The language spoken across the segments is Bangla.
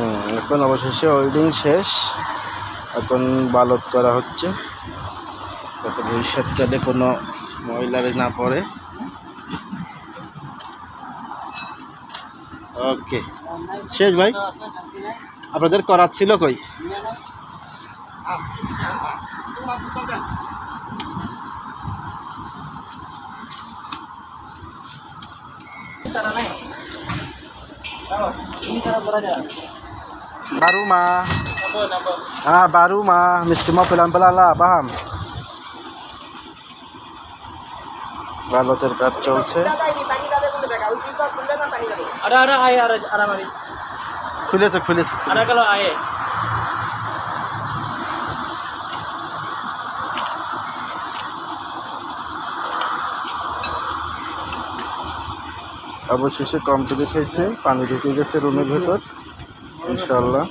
হুম, এখন অবশেষে ওয়েল্ডিং শেষ। এখন বালত করা হচ্ছে। যাতে ভবিষ্যৎকালে কোনো ময়লারে না পড়ে। ওকে শেষ ভাই? আপনাদের করার ছিল কই? Baru mah ah baru mah mesti mau pelan-pelan lah paham বালতের কাজ চলছে ada ada air ada ada mari খুলেছে খুলেছে ada kalau air অবশেষে কমপ্লিট হয়েছে পানি ঢুকে গেছে রুমের ভেতর ইনশাল্লাহ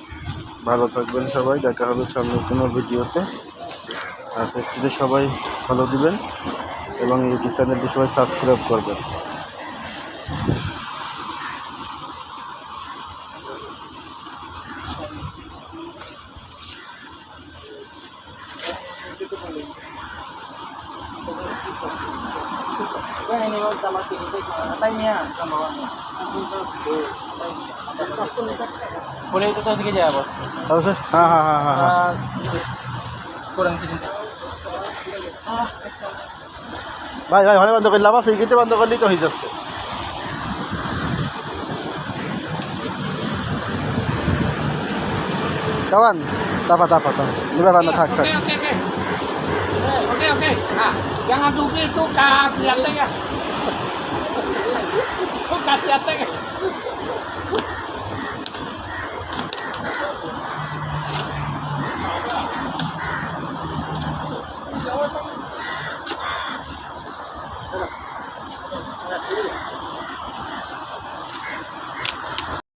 ভালো থাকবেন সবাই, দেখা হবে সামনের কোনো ভিডিওতে। আর পেজটিতে সবাই ফলো দিবেন এবং ইউটিউব চ্যানেলটি সবাই সাবস্ক্রাইব করবেন। হ্যাঁ হ্যাঁ হ্যাঁ হ্যাঁ হ্যাঁ Ah, ভাই ভাই ওখানে বন্ধ করলাম আছে ইগিতে বন্ধ করলেই তো হয়ে যাচ্ছে কামান তাপা তাপা তাপা থাক থাক Ah, jangan dugi itu kasih ateng ya kasih ateng. Thank you. Ya?